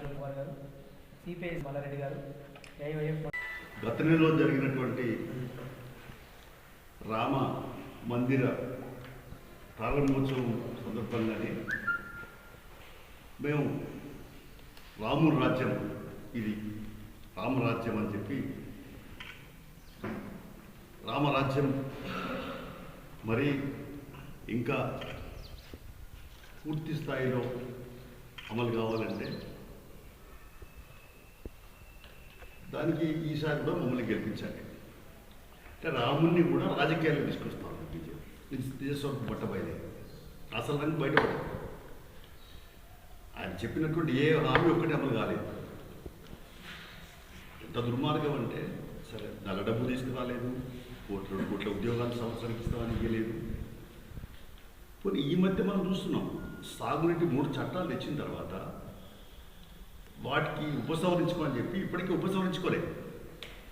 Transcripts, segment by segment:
రాజేంద్ర కుమార్ గారు సిపిఐ మల్లారెడ్డి గారు ఏఐవైఎఫ్ గత నెలలో జరిగినటువంటి రామ మందిర ప్రారంభోత్సవం సందర్భంగానే మేము రాముడు రాజ్యం ఇది రామరాజ్యం అని చెప్పి రామరాజ్యం మరి ఇంకా పూర్తి స్థాయిలో అమలు కావాలంటే దానికి ఈసారి కూడా మమ్మల్ని గెలిపించాలి అంటే రాముణ్ణి కూడా రాజకీయాలు తీసుకొస్తాం బీజేపీ. బట్ట పట్టబయలే అసలు రంగు బయటపడదు. ఆయన చెప్పినటువంటి ఏ హామీ ఒక్కటి అమలు కాలేదు. ఎంత దుర్మార్గం అంటే సరే నల్ల డబ్బు తీసుకురాలేదు కోట్ల రెండు కోట్ల ఉద్యోగాలు సంవత్సరానికి ఇస్తామని ఇవ్వలేదు పోనీ ఈ మధ్య మనం చూస్తున్నాం సాగునీటి మూడు చట్టాలు తెచ్చిన తర్వాత వాటికి ఉపసంహరించుకోని చెప్పి ఇప్పటికీ ఉపసంహరించుకోలేదు.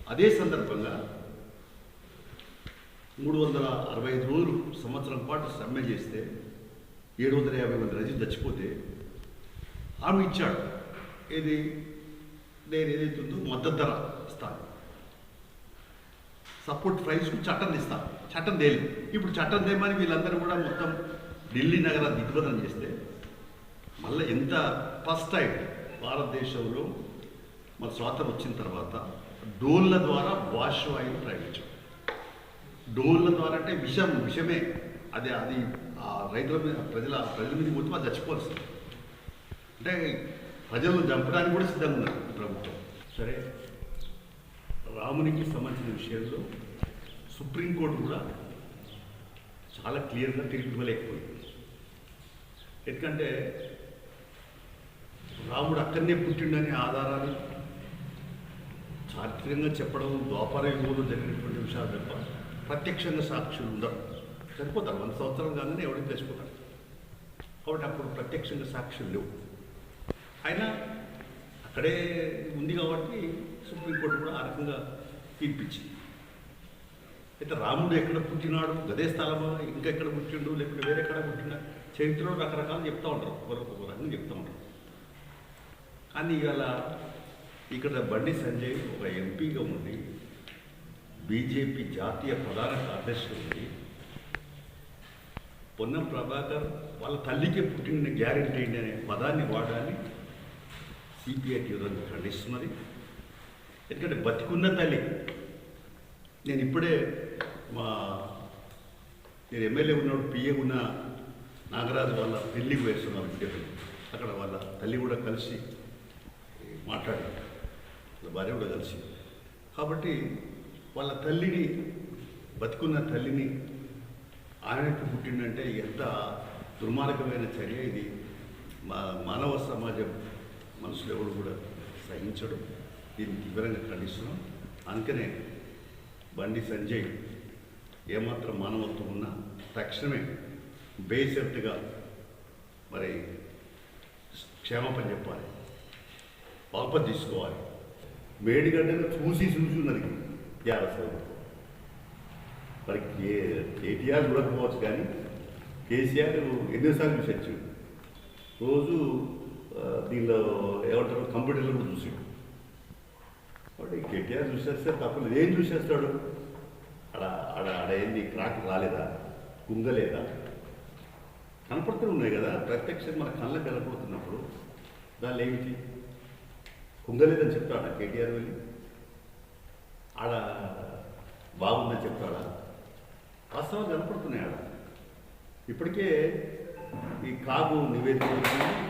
అదే సందర్భంగా మూడు వందల అరవై ఐదు రోజులు సంవత్సరం పాటు సమ్మె చేస్తే ఏడు వందల యాభై మంది రైతులు చచ్చిపోతే ఆమె ఇచ్చాడు. ఏది? నేను ఏదైతే ఉందో మద్దతు ధర ఇస్తాను. సపోర్ట్ ప్రైస్కు చట్టం ఇస్తాను. చట్టం తేలి ఇప్పుడు చట్టం తేమని వీళ్ళందరూ కూడా మొత్తం ఢిల్లీ నగరాన్ని దిగ్బంధనం చేస్తే మళ్ళీ ఎంత ఫస్ట్ టైం భారతదేశంలో మన స్వాతంత్రం వచ్చిన తర్వాత డోన్ల ద్వారా వాష్ ఆయిల్ ప్రయోగించాం. డోన్ల ద్వారా అంటే విషం విషమే. అదే అది ఆ రైతుల మీద ప్రజల ప్రజల మీద మొత్తం అది చచ్చిపోవాల్సింది. అంటే ప్రజలను చంపడానికి కూడా సిద్ధంగా ఉన్నారు ప్రభుత్వం. సరే. రామునికి సంబంధించిన విషయంలో సుప్రీంకోర్టు కూడా చాలా క్లియర్గా తీర్పు ఇవ్వలేకపోయింది. ఎందుకంటే రాముడు అక్కడనే పుట్టిండనే ఆధారాలు. చారిత్రకంగా చెప్పడం ద్వాపర యుగంలో జరిగినటువంటి విషయాలు తప్ప ప్రత్యక్షంగా సాక్షులు ఉండరు. సరిపోతారు. వంద సంవత్సరం కాగానే ఎవరికి తెచ్చిపోతారు కాబట్టి అప్పుడు ప్రత్యక్షంగా సాక్షులు లేవు. అయినా అక్కడే ఉంది కాబట్టి సుప్రీంకోర్టు కూడా ఆ రకంగా తీర్పిచ్చింది. అయితే రాముడు ఎక్కడ పుట్టినాడు? గదే స్థలమా? ఇంకెక్కడ పుట్టిండు? లేకపోతే వేరే ఎక్కడ పుట్టినా చరిత్రలో రకరకాలు చెప్తూ ఉంటారు. ఒకరు ఒక రకంగా చెప్తూ ఉంటారు. కానీ ఇవాళ ఇక్కడ బండి సంజయ్ ఒక ఎంపీగా ఉండి బీజేపీ జాతీయ ప్రధాన కార్యదర్శి ఉండి పొన్నం ప్రభాకర్ వాళ్ళ తల్లికి పుట్టిన గ్యారెంటీ ఏంటి అనే పదాన్ని వాడాలి. సిపిఐ తీవ్రంగా ఖండిస్తున్నది. ఎందుకంటే బతికున్న తల్లి. నేను ఇప్పుడే మా నేను ఎమ్మెల్యే ఉన్నప్పుడు పిఏ ఉన్న నాగరాజు వాళ్ళ పెళ్ళికి వేస్తున్నాను అక్కడ వాళ్ళ తల్లి కూడా కలిసి మాట్లాడారు వాళ్ళ భార్య కూడా కలిసి. కాబట్టి వాళ్ళ తల్లిని బతుకున్న తల్లిని ఆయనకు పుట్టిండంటే ఎంత దుర్మార్గమైన చర్య ఇది. మా మానవ సమాజం మనుషులు ఎవరు కూడా సహించడం దీన్ని తీవ్రంగా ఖండిస్తున్నాం. అందుకనే బండి సంజయ్ ఏమాత్రం మానవత్వం ఉన్నా తక్షణమే బేసెత్తుగా మరి క్షేమపని చెప్పాలి. పాప తీసుకోవాలి. వేడిగడ్డను చూసి చూసి ఉన్నది. గ్యారస్ మరి కే కేటీఆర్ చూడకపోవచ్చు కానీ కేసీఆర్ ఎన్నోసార్లు చూసొచ్చు రోజు దీనిలో ఏమంటారు కంప్యూటర్లో కూడా చూసాడు. కాబట్టి కేటీఆర్ చూసేస్తే తప్పలేదు. ఏం చూసేస్తాడు? ఆడ ఆడ ఆడ ఏంది? క్రాక్ రాలేదా? కుంగలేదా? కనపడుతూ ఉన్నాయి కదా. ప్రత్యక్షంగా మన కళ్ళకు కనపడుతున్నప్పుడు దానిలో ఏమిటి? కుంగలేదని చెప్తాడా? కేటీఆర్ వెళ్ళి? ఆడ బాగుందని చెప్తాడా? వాస్తవాలు కనపడుతున్నాయి ఆడ. ఇప్పటికే ఈ కాగు నివేదిక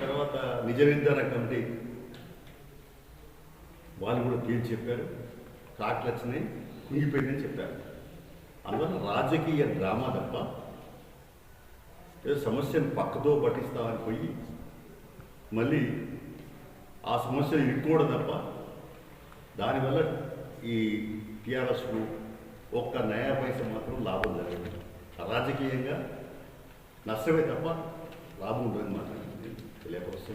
తర్వాత నిజ నిర్ధారణ కమిటీ వాళ్ళు కూడా తేల్చి చెప్పారు. కాట్లు వచ్చినాయి కుంగిపోయిందని చెప్పారు. అందువల్ల రాజకీయ డ్రామా తప్ప ఏదో సమస్యను పక్కతో పట్టిస్తామని పోయి మళ్ళీ ఆ సమస్యను ఇట్టుకోవడం తప్ప దానివల్ల ఈ టీఆర్ఎస్కు ఒక్క నయా పైస మాత్రం లాభం జరగదు. రాజకీయంగా నష్టమే తప్ప లాభం ఉండదని మాత్రం తెలియపరుస్తుంది